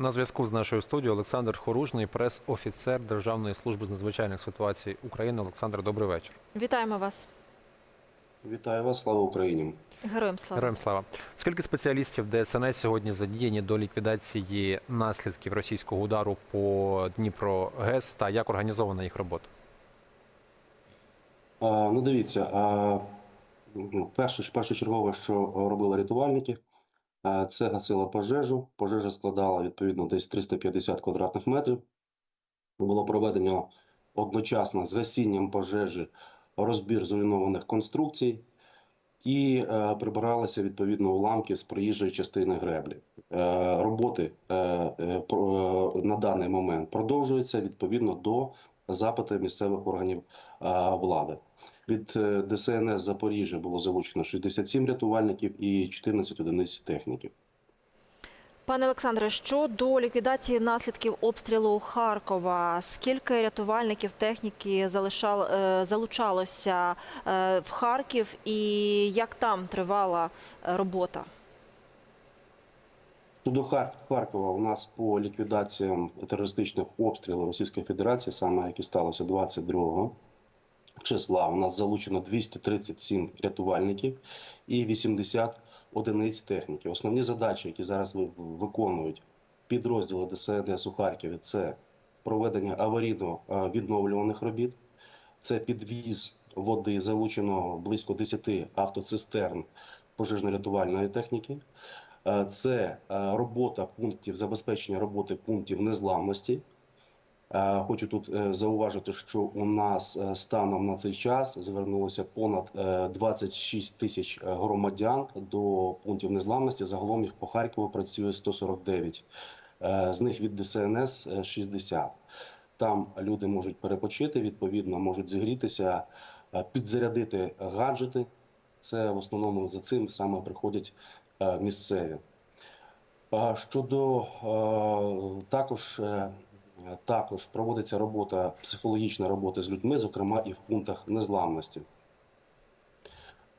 На зв'язку з нашою студією Олександр Хоружний, прес-офіцер Державної служби з надзвичайних ситуацій України. Олександр, добрий вечір. Вітаємо вас. Вітаю вас, слава Україні. Героям слава. Героям слава. Скільки спеціалістів ДСНС сьогодні задіяні до ліквідації наслідків російського удару по Дніпро ГЕС та як організована їх робота? А, ну дивіться, а, ну, перше, першочергове, що робили рятувальники, це гасила пожежу. Пожежа складала відповідно десь 350 квадратних метрів. Було проведено одночасно з гасінням пожежі розбір зруйнованих конструкцій і е, прибиралися відповідно уламки з проїжджої частини греблі. Е, роботи е, е, е, на даний момент продовжуються відповідно до запиту місцевих органів е, влади. Від е, ДСНС Запоріжжя було залучено 67 рятувальників і 14 одиниць техніків. Пане Олександре, щодо ліквідації наслідків обстрілу Харкова, скільки рятувальників техніки залишал, е, залучалося е, в Харків і як там тривала робота? Щодо Харкова, у нас по ліквідаціям терористичних обстрілів Російської Федерації, саме які сталося 22 числа, у нас залучено 237 рятувальників і 80 одиниць техніки. Основні задачі, які зараз виконують підрозділи ДСНС у Харкові, це проведення аварійно-відновлюваних робіт, це підвіз води, залучено близько 10 автоцистерн пожежно-рятувальної техніки. Е, Це е, робота пунктів забезпечення роботи пунктів незламності. Е, Хочу тут е, зауважити, що у нас е, станом на цей час звернулося понад е, 26 тисяч громадян до пунктів незламності. Загалом їх по Харкову працює 149. Е, З них від ДСНС е, 60. Там люди можуть перепочити, відповідно, можуть зігрітися, підзарядити гаджети. Це в основному за цим саме приходять місцеві. Щодо також, також проводиться робота, психологічна робота з людьми, зокрема і в пунктах незламності.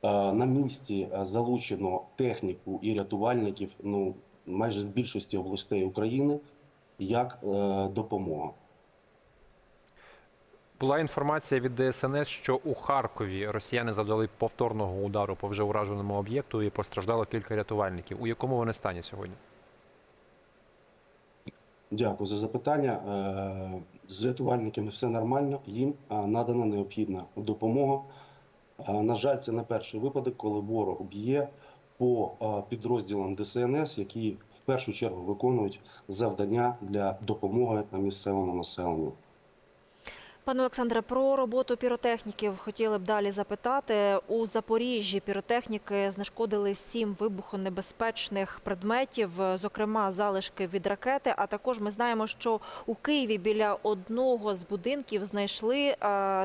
Е, На місці е, залучено техніку і рятувальників ну, майже з більшості областей України як е, допомога. Була інформація від ДСНС, що у Харкові росіяни завдали повторного удару по вже ураженому об'єкту і постраждало кілька рятувальників. У якому вони стані сьогодні? Дякую за запитання. Е, З рятувальниками все нормально, їм е, надана необхідна допомога. Е, На жаль, це не перший випадок, коли ворог б'є по підрозділам ДСНС, які в першу чергу виконують завдання для допомоги місцевому населенню. Пане Олександре, про роботу піротехніків хотіли б далі запитати. У Запоріжжі піротехніки знешкодили сім вибухонебезпечних предметів, зокрема залишки від ракети. А також ми знаємо, що у Києві біля одного з будинків знайшли е,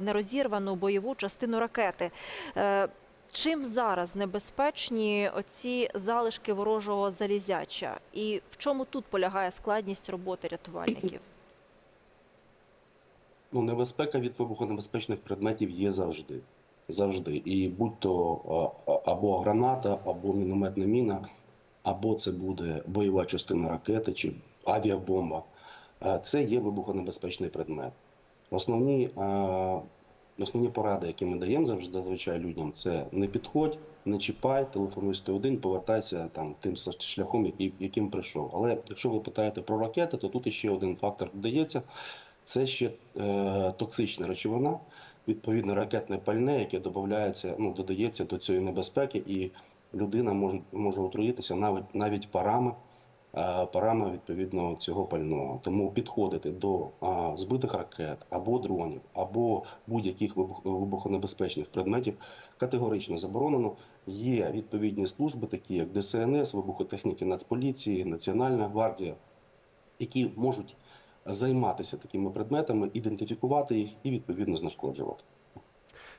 нерозірвану бойову частину ракети. Е, Чим зараз небезпечні оці залишки ворожого залізяча? І в чому тут полягає складність роботи рятувальників? Ну, небезпека від вибухонебезпечних предметів є завжди. Завжди. І будь-то або граната, або мінометна міна, або це буде бойова частина ракети чи авіабомба. Це є вибухонебезпечний предмет. Основні, основні поради, які ми даємо завжди зазвичай людям, це не підходь, не чіпай, телефонуй 101, повертайся там тим шляхом, яким прийшов. Але якщо ви питаєте про ракети, то тут іще один фактор додається. Це ще е, токсична речовина, відповідно ракетне пальне, яке додається, ну, додається до цієї небезпеки, і людина може, може отруїтися навіть навіть парами, е, парами відповідно цього пального. Тому підходити до а, збитих ракет або дронів, або будь-яких вибух- вибухонебезпечних предметів категорично заборонено. Є відповідні служби, такі як ДСНС, вибухотехніки Нацполіції, Національна гвардія, які можуть займатися такими предметами, ідентифікувати їх і відповідно знешкоджувати.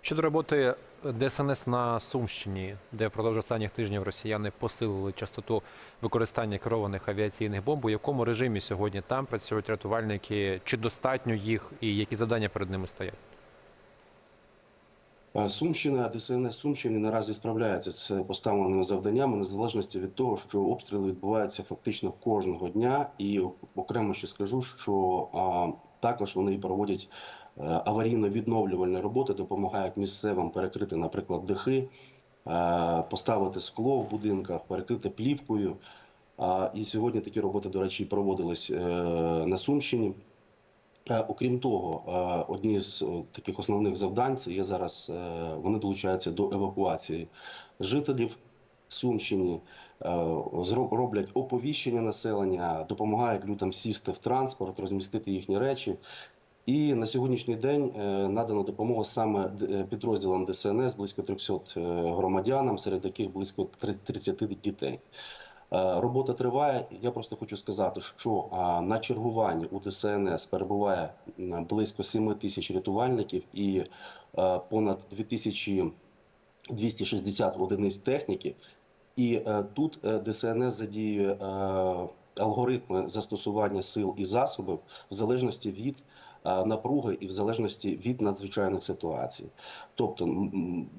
Щодо роботи ДСНС на Сумщині, де впродовж останніх тижнів росіяни посилили частоту використання керованих авіаційних бомб, у якому режимі сьогодні там працюють рятувальники? Чи достатньо їх і які завдання перед ними стоять? Е, Сумщина, ДСНС Сумщини наразі справляється з поставленими завданнями незалежності від того, що обстріли відбуваються фактично кожного дня. І окремо ще скажу, що а, також вони проводять е, аварійно-відновлювальні роботи, допомагають місцевим перекрити, наприклад, дахи, е, поставити скло в будинках, перекрити плівкою. А, І сьогодні такі роботи, до речі, проводились е, на Сумщині. Е, Окрім того, е, одні з е, таких основних завдань це є зараз. Вони долучаються до евакуації жителів Сумщини, роблять оповіщення населення, допомагають людям сісти в транспорт, розмістити їхні речі. І на сьогоднішній день надано допомогу саме підрозділам ДСНС близько 300 е, громадянам, серед яких близько 30 дітей. Е, Робота триває. Я просто хочу сказати, що на чергуванні у ДСНС перебуває близько 7 тисяч рятувальників і е, понад 2260 одиниць техніки. І е, тут е, ДСНС задіює е, алгоритми застосування сил і засобів в залежності від е, напруги і в залежності від надзвичайних ситуацій. Тобто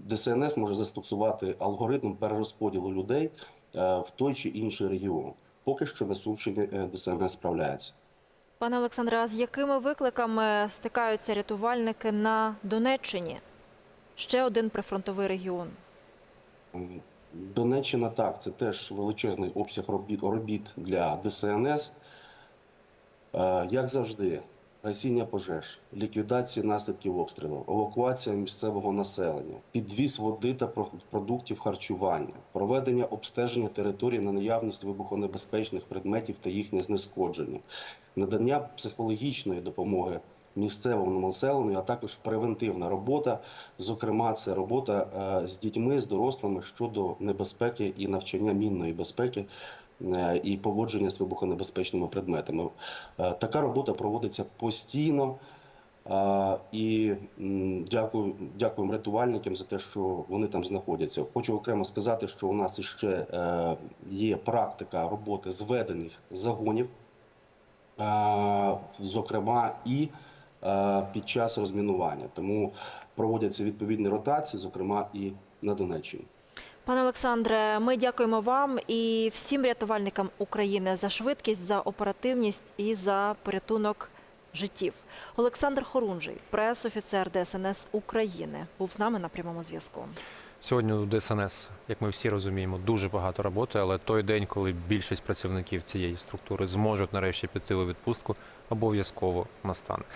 ДСНС може застосувати алгоритм перерозподілу людей е, в той чи інший регіон. Поки що на Сумщині е, ДСНС справляється. Пане Олександре, а з якими викликами стикаються рятувальники на Донеччині? Ще один прифронтовий регіон. Донеччина так, це теж величезний обсяг робіт, робіт для ДСНС. Е, Як завжди, гасіння пожеж, ліквідація наслідків обстрілу, евакуація місцевого населення, підвіз води та про- продуктів харчування, проведення обстеження території на наявність вибухонебезпечних предметів та їхнє знешкодження, надання психологічної допомоги місцевому населенню, а також превентивна робота. Зокрема, це робота е, з дітьми, з дорослими щодо небезпеки і навчання мінної безпеки і поводження з вибухонебезпечними предметами. Е, Така робота проводиться постійно. Е, І дякую, дякуємо рятувальникам за те, що вони там знаходяться. Хочу окремо сказати, що у нас іще е, є практика роботи зведених загонів, е, зокрема і е, під час розмінування. Тому проводяться відповідні ротації, зокрема і на Донеччині. Пане Олександре, ми дякуємо вам і всім рятувальникам України за швидкість, за оперативність і за порятунок життів. Олександр Хорунжий, прес-офіцер ДСНС України, був з нами на прямому зв'язку. Сьогодні у ДСНС, як ми всі розуміємо, дуже багато роботи, але той день, коли більшість працівників цієї структури зможуть нарешті піти у відпустку, обов'язково настане.